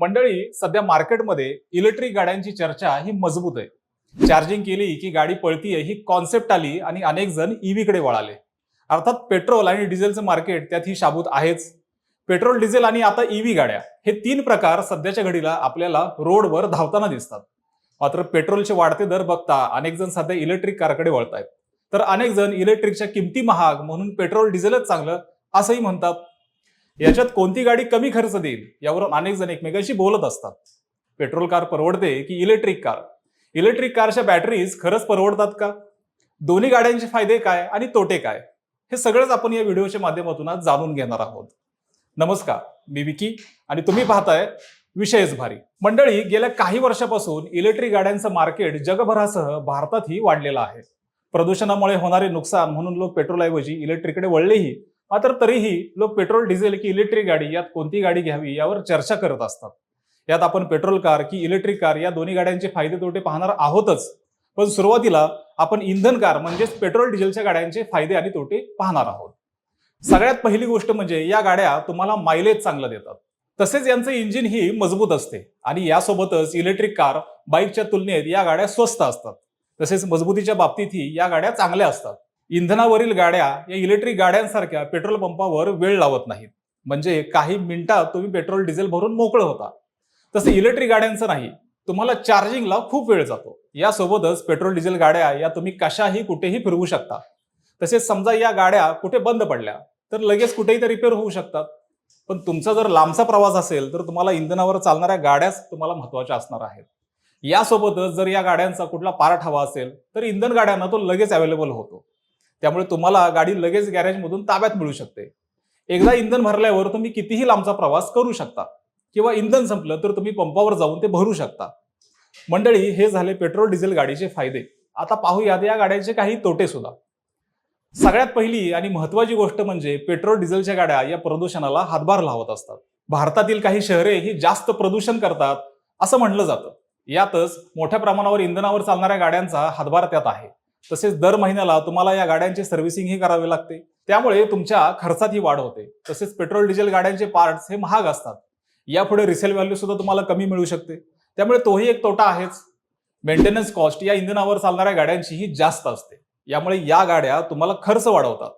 मंडळी सध्या मार्केटमध्ये इलेक्ट्रिक गाड्यांची चर्चा ही मजबूत आहे. चार्जिंग केली की गाडी पळतीये ही कॉन्सेप्ट आली आणि अनेक जण ईव्हीकडे वळाले. अर्थात पेट्रोल आणि डिझेलचं मार्केट त्यात ही शाबूत आहेच. पेट्रोल डिझेल आणि आता ईव्ही गाड्या हे तीन प्रकार सध्याच्या घडीला आपल्याला रोडवर धावताना दिसतात. मात्र पेट्रोलचे वाढते दर बघता अनेक जण सध्या इलेक्ट्रिक कारकडे वळतायत. तर अनेक जण इलेक्ट्रिकच्या किमती महाग म्हणून पेट्रोल डिझेलच चांगलं असंही म्हणतात. याच्यात कोणती गाडी कमी खर्च देईल यावरून अनेक जण एकमेकांशी बोलत असतात. पेट्रोल कार परवडते की इलेक्ट्रिक कार? इलेक्ट्रिक कारच्या बॅटरीज खरंच परवडतात का? दोन्ही गाड्यांचे फायदे काय आणि तोटे काय? हे सगळंच आपण या व्हिडिओच्या माध्यमातून आज जाणून घेणार आहोत. नमस्कार मी विकी आणि तुम्ही पाहताय विषयच भारी. मंडळी गेल्या काही वर्षापासून इलेक्ट्रिक गाड्यांचं मार्केट जगभरासह भारतातही वाढलेलं आहे. प्रदूषणामुळे होणारे नुकसान म्हणून लोक पेट्रोलऐवजी इलेक्ट्रिककडे वळलेही मात्र तरीही लोक पेट्रोल डिझेल की इलेक्ट्रिक गाडी यात कोणती गाडी घ्यावी यावर चर्चा करत असतात. यात आपण पेट्रोल कार की इलेक्ट्रिक कार या दोन्ही गाड्यांचे फायदे तोटे पाहणार आहोतच. पण सुरुवातीला आपण इंधन कार म्हणजेच पेट्रोल डिझेलच्या गाड्यांचे फायदे आणि तोटे पाहणार आहोत. सगळ्यात पहिली गोष्ट म्हणजे या गाड्या तुम्हाला मायलेज चांगलं देतात. तसेच यांचं इंजिन ही मजबूत असते आणि यासोबतच इलेक्ट्रिक कार बाईकच्या तुलनेत या गाड्या स्वस्त असतात. तसेच मजबूतीच्या बाबतीतही या गाड्या चांगल्या असतात. इंधनावरील गाड्या या इलेक्ट्रिक गाड्यांसारख्या पेट्रोल पंपावर वेळ लावत नाहीत. म्हणजे काही मिनिटात तुम्ही पेट्रोल डिझेल भरून मोकळं होता. तसं इलेक्ट्रिक गाड्यांचं नाही तुम्हाला चार्जिंगला खूप वेळ जातो. यासोबतच पेट्रोल डिझेल गाड्या या तुम्ही कशाही कुठेही फिरवू शकता. तसेच समजा या गाड्या कुठे बंद पडल्या तर लगेच कुठेही त्या रिपेअर होऊ शकतात. पण तुमचा जर लांबचा प्रवास असेल तर तुम्हाला इंधनावर चालणाऱ्या गाड्याच तुम्हाला महत्त्वाच्या असणार आहेत. यासोबतच जर या गाड्यांचा कुठला पार्ट हवा असेल तर इंधन गाड्यांना तो लगेच अवेलेबल होतो. त्यामुळे तुम्हाला गाडी लगेच गॅरेजमधून ताब्यात मिळू शकते. एकदा इंधन भरल्यावर तुम्ही कितीही लांबचा प्रवास करू शकता. किंवा इंधन संपलं तर तुम्ही पंपावर जाऊन ते भरू शकता. मंडळी हे झाले पेट्रोल डिझेल गाडीचे फायदे. आता पाहूयात या गाड्यांचे काही तोटे सुद्धा. सगळ्यात पहिली आणि महत्वाची गोष्ट म्हणजे पेट्रोल डिझेलच्या गाड्या या प्रदूषणाला हातभार लावत असतात. भारतातील काही शहरे ही जास्त प्रदूषण करतात असं म्हणलं जातं. यातच मोठ्या प्रमाणावर इंधनावर चालणाऱ्या गाड्यांचा हातभार त्यात आहे. तसेच दर महिन्याला तुम्हाला या गाड्यांचे सर्व्हिसिंग करावे लागते. त्यामुळे तुमच्या खर्चात ही वाढ होते. तसेच पेट्रोल डिझेल गाड्यांचे पार्ट्स हे महाग असतात. यापुढे रिसेल व्हॅल्यू सुद्धा तुम्हाला कमी मिळू शकते. त्यामुळे तोही एक तोटा आहेच. मेंटेनन्स कॉस्ट या इंधनावर चालणाऱ्या गाड्यांची ही जास्त असते. यामुळे या गाड्या तुम्हाला खर्च वाढवतात.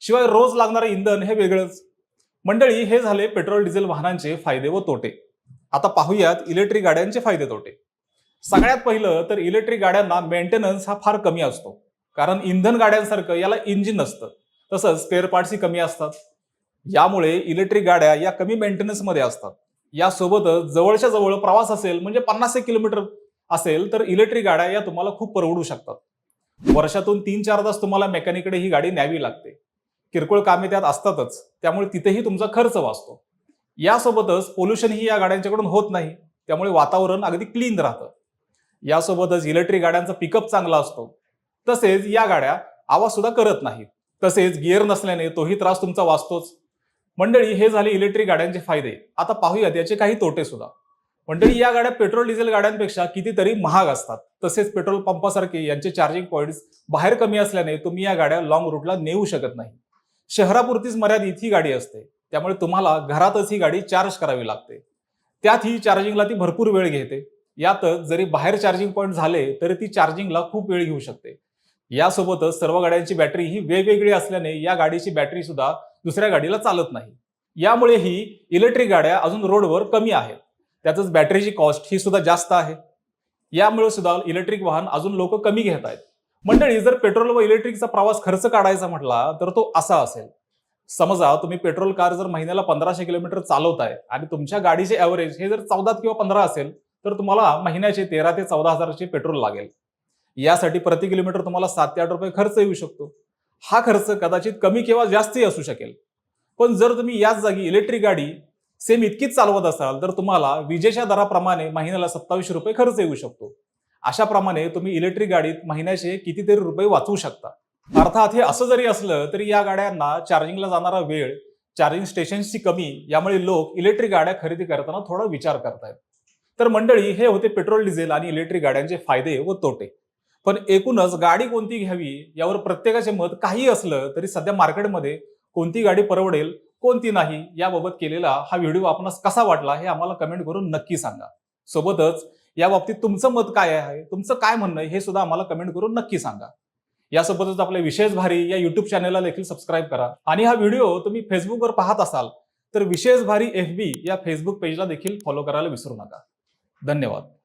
शिवाय रोज लागणारं इंधन हे वेगळंच. मंडळी हे झाले पेट्रोल डिझेल वाहनांचे फायदे व तोटे. आता पाहूयात इलेक्ट्रिक गाड्यांचे फायदे तोटे. सगळ्यात पहिलं तर इलेक्ट्रिक गाड्यांना मेंटेनन्स हा फार कमी असतो. कारण इंधन गाड्यांसारखं याला इंजिन नसतं. तसंच स्पेअर पार्ट्सही कमी असतात. यामुळे इलेक्ट्रिक गाड्या या कमी मेंटेनन्समध्ये असतात. यासोबतच जवळच्या जवळ प्रवास असेल म्हणजे पन्नास एक किलोमीटर असेल तर इलेक्ट्रिक गाड्या या तुम्हाला खूप परवडू शकतात. वर्षातून तीन चार तास तुम्हाला मेकॅनिकडे ही गाडी न्यावी लागते. किरकोळ कामे त्यात असतातच. त्यामुळे तिथेही तुमचा खर्च वाचतो. यासोबतच पोल्युशन ही या गाड्यांच्याकडून होत नाही. त्यामुळे वातावरण अगदी क्लीन राहतं. यासोबतच इलेक्ट्रिक गाड्यांचा पिकअप चांगला असतो. तसेच या गाड्या आवाज सुद्धा करत नाहीत. तसेच गिअर नसल्याने तोही त्रास तुमचा वाचतोच. मंडळी हे झाले इलेक्ट्रिक गाड्यांचे फायदे. आता पाहूयात याचे काही तोटे सुद्धा. मंडळी या गाड्या पेट्रोल डिझेल गाड्यांपेक्षा कितीतरी महाग असतात. तसेच पेट्रोल पंपासारखे यांचे चार्जिंग पॉईंट्स बाहेर कमी असल्याने तुम्ही या गाड्या लॉंग रूटला नेऊ शकत नाही. शहरापुरतीच मर्यादित ही गाडी असते. त्यामुळे तुम्हाला घरातच ही गाडी चार्ज करावी लागते. त्यात ही चार्जिंगला ती भरपूर वेळ घेते. यातच जरी बाहेर चार्जिंग पॉईंट झाले तरी ती चार्जिंगला खूप वेळ घेऊ शकते. यासोबतच सर्व गाड्यांची बॅटरी ही वेगवेगळी असल्याने या गाडीची बॅटरी सुद्धा दुसऱ्या गाडीला चालत नाही. यामुळे ही इलेक्ट्रिक गाड्या अजून रोडवर कमी आहेत. त्यातच बॅटरीची कॉस्ट ही सुद्धा जास्त आहे. यामुळे सुद्धा इलेक्ट्रिक वाहन अजून लोक कमी घेत आहेत. मंडळी जर पेट्रोल व इलेक्ट्रिकचा प्रवास खर्च काढायचा म्हटला तर तो असा असेल. समजा तुम्ही पेट्रोल कार जर महिन्याला पंधराशे किलोमीटर चालवताय आणि तुमच्या गाडीचे ॲव्हरेज हे जर चौदा किंवा पंधरा असेल तर तुम्हाला महिन्याचे तेरा ते चौदा हजाराचे पेट्रोल लागेल. यासाठी प्रति किलोमीटर तुम्हाला सात ते आठ रुपये खर्च येऊ शकतो. हा खर्च कदाचित कमी किंवा जास्तही असू शकेल. पण जर तुम्ही याच जागी इलेक्ट्रिक गाडी सेम इतकीच चालवत असाल तर तुम्हाला विजेच्या दराप्रमाणे महिन्याला सत्तावीसशे रुपये खर्च येऊ शकतो. अशाप्रमाणे तुम्ही इलेक्ट्रिक गाडीत महिन्याचे कितीतरी रुपये वाचवू शकता. अर्थात हे असं जरी असलं तरी या गाड्यांना चार्जिंगला जाणारा वेळ चार्जिंग स्टेशन्सची कमी यामुळे लोक इलेक्ट्रिक गाड्या खरेदी करताना थोडा विचार करतायत. तर मंडळी हे होते पेट्रोल डिझेल आणि इलेक्ट्रिक गाड्यांचे फायदे व तोटे. पण एकूणच गाडी कोणती घ्यावी यावर प्रत्येकाचे मत काही असलं तरी सध्या मार्केटमध्ये कोणती गाडी परवडेल कोणती नाही याबाबत केलेला हा व्हिडिओ आपणास कसा वाटला हे आम्हाला कमेंट करून नक्की सांगा. सोबतच या बाबतीत तुमचं मत काय आहे तुमचं काय म्हणणं आहे हे सुद्धा आम्हाला कमेंट करून नक्की सांगा. यासोबतच आपल्या विशेष भारी या युट्यूब चॅनलला देखील सबस्क्राईब करा. आणि हा व्हिडिओ तुम्ही फेसबुकवर पाहत असाल तर विशेष भारी एफ बी या फेसबुक पेजला देखील फॉलो करायला विसरू नका. धन्यवाद.